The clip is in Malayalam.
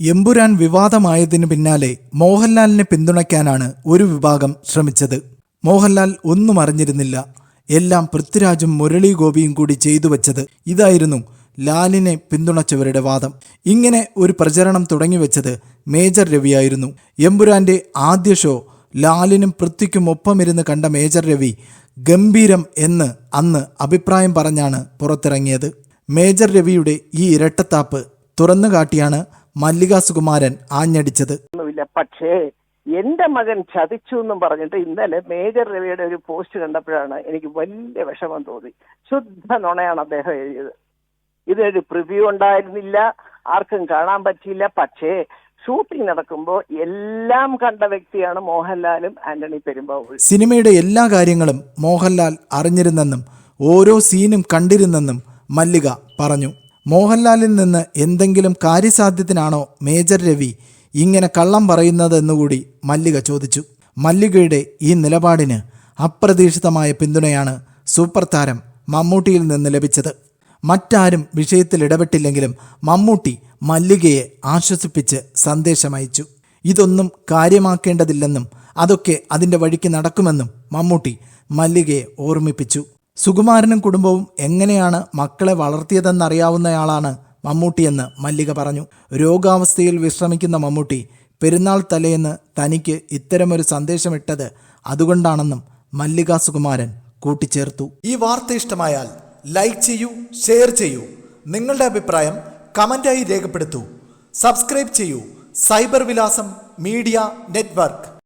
എമ്പുരാൻ വിവാദമായതിനു പിന്നാലെ മോഹൻലാലിനെ പിന്തുണയ്ക്കാനാണ് ഒരു വിഭാഗം ശ്രമിച്ചത്. മോഹൻലാൽ ഒന്നും അറിഞ്ഞിരുന്നില്ല. എല്ലാം പൃഥ്വിരാജും മുരളി ഗോപിയും കൂടി ചെയ്തു വച്ചത് ഇതായിരുന്നു ലാലിനെ പിന്തുണച്ചവരുടെ വാദം. ഇങ്ങനെ ഒരു പ്രചരണം തുടങ്ങിവെച്ചത് മേജർ രവിയായിരുന്നു. എമ്പുരാന്റെ ആദ്യ ഷോ ലാലിനും പൃഥ്വിക്കും ഒപ്പമിരുന്ന് കണ്ട മേജർ രവി ഗംഭീരം എന്ന് അന്ന് അഭിപ്രായം പറഞ്ഞാണ് പുറത്തിറങ്ങിയത്. മേജർ രവിയുടെ ഈ ഇരട്ടത്താപ്പ് തുറന്നു കാട്ടിയാണ് മല്ലിക സുകുമാരൻ ആഞ്ഞടിച്ചത്. ഒന്നുമില്ല. പക്ഷേ എന്റെ മകൻ ചതിച്ചു എന്നും പറഞ്ഞിട്ട് ഇന്നലെ മേജർ രവിയുടെ ഒരു പോസ്റ്റ് കണ്ടപ്പോഴാണ് എനിക്ക് വലിയ വിഷമം തോന്നി. ശുദ്ധ നുണയാണ് അദ്ദേഹം എഴുതിയത്. ഇതൊരു പ്രിവ്യൂ ഉണ്ടായിരുന്നില്ല. ആർക്കും കാണാൻ പറ്റിയില്ല. പക്ഷേ ഷൂട്ടിംഗ് നടക്കുമ്പോൾ എല്ലാം കണ്ട വ്യക്തിയാണ് മോഹൻലാലും ആന്റണി പെരുമ്പാവൂർ. സിനിമയുടെ എല്ലാ കാര്യങ്ങളും മോഹൻലാൽ അറിഞ്ഞിരുന്നെന്നും ഓരോ സീനും കണ്ടിരുന്നെന്നും മല്ലിക പറഞ്ഞു. മോഹൻലാലിൽ നിന്ന് എന്തെങ്കിലും കാര്യസാധ്യത്തിനാണോ മേജർ രവി ഇങ്ങനെ കള്ളം പറയുന്നതെന്നുകൂടി മല്ലിക ചോദിച്ചു. മല്ലികയുടെ ഈ നിലപാടിന് അപ്രതീക്ഷിതമായ പിന്തുണയാണ് സൂപ്പർ താരം മമ്മൂട്ടിയിൽ നിന്ന് ലഭിച്ചത്. മറ്റാരും വിഷയത്തിൽ ഇടപെട്ടില്ലെങ്കിലും മമ്മൂട്ടി മല്ലികയെ ആശ്വസിപ്പിച്ച് സന്ദേശമയച്ചു ഇതൊന്നും കാര്യമാക്കേണ്ടതില്ലെന്നും അതൊക്കെ അതിന്റെ വഴിക്ക് നടക്കുമെന്നും മമ്മൂട്ടി മല്ലികയെ ഓർമ്മിപ്പിച്ചു. സുകുമാരനും കുടുംബവും എങ്ങനെയാണ് മക്കളെ വളർത്തിയതെന്നറിയാവുന്നയാളാണ് മമ്മൂട്ടിയെന്ന് മല്ലിക പറഞ്ഞു. രോഗാവസ്ഥയിൽ വിശ്രമിക്കുന്ന മമ്മൂട്ടി പെരുന്നാൾ തലേന്ന് തനിക്ക് ഇത്തരമൊരു സന്ദേശമിട്ടത് അതുകൊണ്ടാണെന്നും മല്ലിക സുകുമാരൻ കൂട്ടിച്ചേർത്തു. ഈ വാർത്ത ഇഷ്ടമായാൽ ലൈക്ക് ചെയ്യൂ ഷെയർ ചെയ്യൂ. നിങ്ങളുടെ അഭിപ്രായം കമന്റായി രേഖപ്പെടുത്തൂ. സബ്സ്ക്രൈബ് ചെയ്യൂ. സൈബർ വിലാസം മീഡിയ നെറ്റ്വർക്ക്.